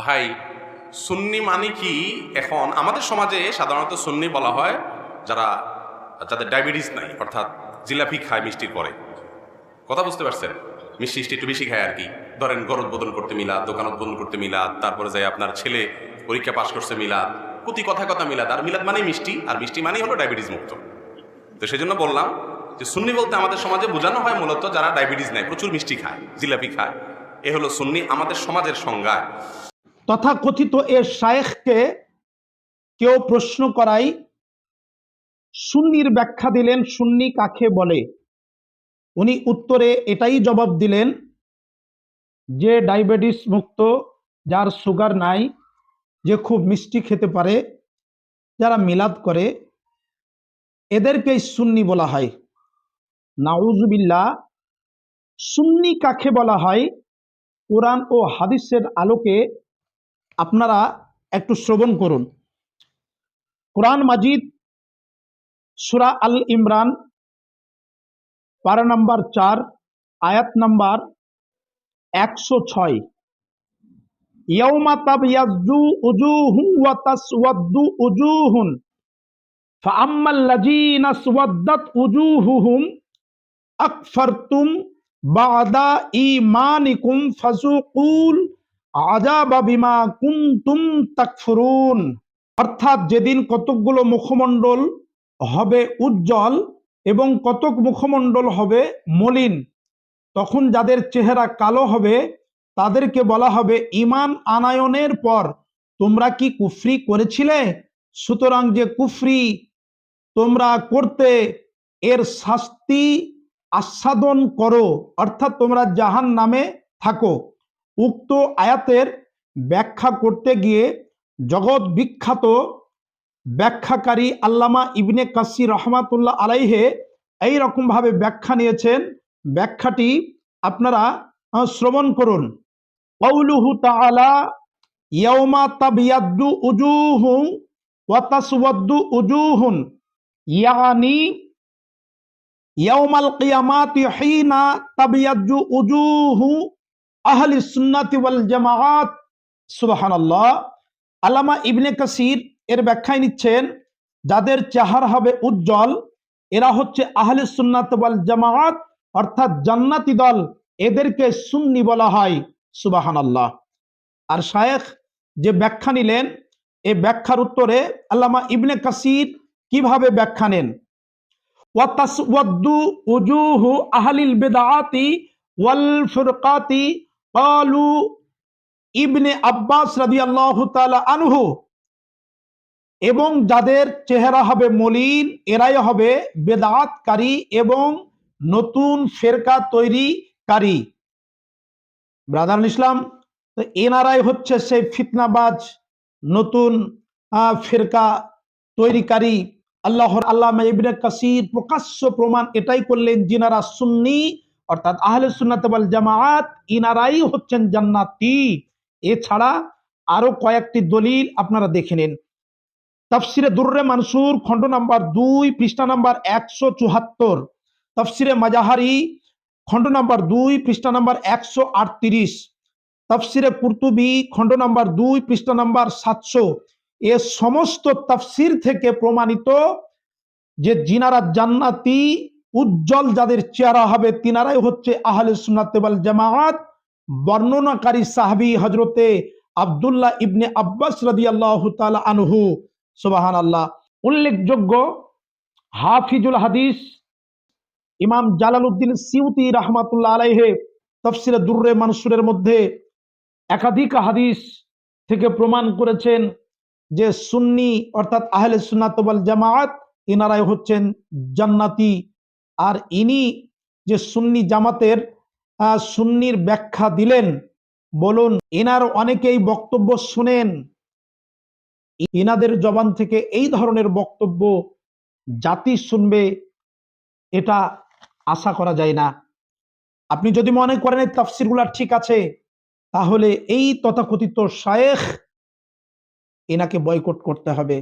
ভাই, সুন্নি মানে কি? এখন আমাদের সমাজে সাধারণত সুন্নি বলা হয় যারা, যাদের ডায়াবেটিস নাই, অর্থাৎ জিলাপি খায় মিষ্টির পরে কথা বুঝতে পারছেন? মিষ্টি মিষ্টি একটু বেশি খায় আর কি। ধরেন, ঘর উদ্বোধন করতে মিলাদ, দোকান উদ্বোধন করতে মিলাদ, তারপরে যাই আপনার ছেলে পরীক্ষা পাশ করছে মিলাদ, প্রতি কথা কথা মিলাদ। আর মিলাদ মানেই মিষ্টি, আর মিষ্টি মানেই হলো ডায়াবেটিস মুক্ত। তো সেই জন্য বললাম যে, সুন্নি বলতে আমাদের সমাজে বোঝানো হয় মূলত যারা ডায়াবেটিস নেয় প্রচুর মিষ্টি খায়, জিলাপি খায়। এ হলো সুন্নি আমাদের সমাজের সংজ্ঞা। তথাকথিত এ শায়েখকে কেউ প্রশ্ন করাই সুন্নির ব্যাখ্যা দিলেন, সুন্নি কাকে বলে? উনি উত্তরে এটাই জবাব দিলেন, যে ডায়াবেটিস মুক্ত, যার সুগার নাই, যে খুব মিষ্টি খেতে পারে, যারা মিলাদ করে, এদেরকেই সুন্নি বলা হয়। নাউজুবিল্লা সুন্নি কাকে বলা হয়? কোরআন ও হাদিসের আলোকে আপনারা একটু শ্রবণ করুন কোরআন মাজিদ সুরা আল ইমরান পারা নাম্বার চার আয়াত নাম্বার একশো ছয় ইয়ৌমা তাবিয়াজ্জু উজুহুম ওয়া তাসওয়াদ্দু উজুহুন فأما الذين اسودت وجوههم أكفرتم بعد إيمانكم فذوقوا আজাবা কুন্তুম তাকফুরুন। অর্থাৎ যেদিন কতকগুলো মুখমণ্ডল হবে উজ্জ্বল এবং কতক মুখমণ্ডল হবে মলিন, তখন যাদের চেহারা কালো হবে, তাদেরকে বলা হবে ইমান আনায়নের পর। তোমরা কি কুফরি করেছিলে? সুতরাং যে কুফরি তোমরা করতে, এর শাস্তি আস্বাদন করো, অর্থাৎ তোমরা জাহান নামে থাকো। উক্ত আয়াতের ব্যাখ্যা করতে গিয়ে জগৎ বিখ্যাত ব্যাখ্যাকারী আল্লামা ইবনে কাসি রহমাতুল্লাহ আলাইহে এই রকমভাবে ব্যাখ্যা নিয়েছেন। ব্যাখ্যাটি আপনারা শ্রবণ করুন। কৌলুহু তাআলা, ইয়াউমা তাবিয়াদ্দু উজুহুম ওয়া তাসওয়াদ্দু উজুহুন। ইয়ানি ইয়াউমাল কিয়ামাতি হিনা তাবিয়াদ্দু উজুহু আহলি সুন্নাতি ওয়াল জামাআত। সুবহানাল্লাহ। আল্লামা ইবনে কাসির এর ব্যাখ্যায় নিচ্ছেন, যাদের চেহারা হবে উজ্জ্বল, এরা হচ্ছে আহলে সুন্নাত ওয়াল জামাআত, অর্থাৎ জান্নাতি দল, এদেরকে সুন্নি বলা হয়। সুবহানাল্লাহ। আর শায়েখ যে ব্যাখ্যা নিলেন, এ ব্যাখ্যার উত্তরে আল্লামা ইবনে কাসির কীভাবে ব্যাখ্যা নেন? ওয়াতাসওয়াদ্দু উজুহু আহলিল বিদআতি ওয়াল ফুরকাতি ইবনে আব্বাস রাদিয়াল্লাহু তাআলা আনহু এবং যাদের চেহারা হবে মলিন, এরাই হবে বেদাতকারী এবং নতুন ফেরকা তৈরিকারী। ব্রাদার ইসলাম এনারাই হচ্ছে সেই ফিতনাবাজ, নতুন ফেরকা তৈরিকারী। আল্লাহর আল্লাহ ইবনে কাসির প্রকাশ্য প্রমাণ এটাই করলেন, যিনারা সুন্নি অর্থাৎ আহলে সুন্নাত ওয়াল জামাআত ইনারাই হচ্ছেন জান্নাতি। এছাড়া আরও কয়েকটি দলিল আপনারা দেখে নিন। তফসিরে দুর্রে মানসুর, খণ্ড নাম্বার দুই, পৃষ্ঠা নাম্বার একশো চুহাত্তর তফসিরে মাজাহারি, খণ্ড নাম্বার দুই, পৃষ্ঠা নাম্বার একশো আটত্রিশ। তফসিরে কুর্তুবি, খণ্ড নাম্বার দুই, পৃষ্ঠা নাম্বার সাতশো। এ সমস্ত তফসির থেকে প্রমাণিত যে জিনারা জান্নাতি উজ্জ্বল যাদের চেহারা হবে তিনারাই হচ্ছে আহলে সুন্নাত ওয়াল জামাআত। বর্ণনাকারী সাহাবী হজরতে আব্দুল্লাহ ইবনে আব্বাস রাদিয়াল্লাহু তাআলা আনহু। সুবহানাল্লাহ। উল্লেখযোগ্য হাফিজুল হাদিস ইমাম জালাল জালালউদ্দিন সিউতি রাহমাতুল্লাহ আলাইহে তাফসিরে দুর্রে মানসুরের মধ্যে একাধিক হাদিস থেকে প্রমাণ করেছেন যে সুন্নি অর্থাৎ আহলে সুন্নাত ওয়াল জামাআত ইনারাই হচ্ছেন জান্নাতি। আর ইনি যে সুন্নি জামাতের সুন্নির ব্যাখ্যা দিলেন, বলুন, এনার অনেকেই বক্তব্য শুনেন। ইনাদের জবান থেকে এই ধরনের বক্তব্য জাতি শুনবে, এটা আশা করা যায় না। আপনি যদি মনে করেন এই তাফসিরগুলা ঠিক আছে, তাহলে এই তথাকথিত শায়েখ এনাকে বয়কট করতে হবে।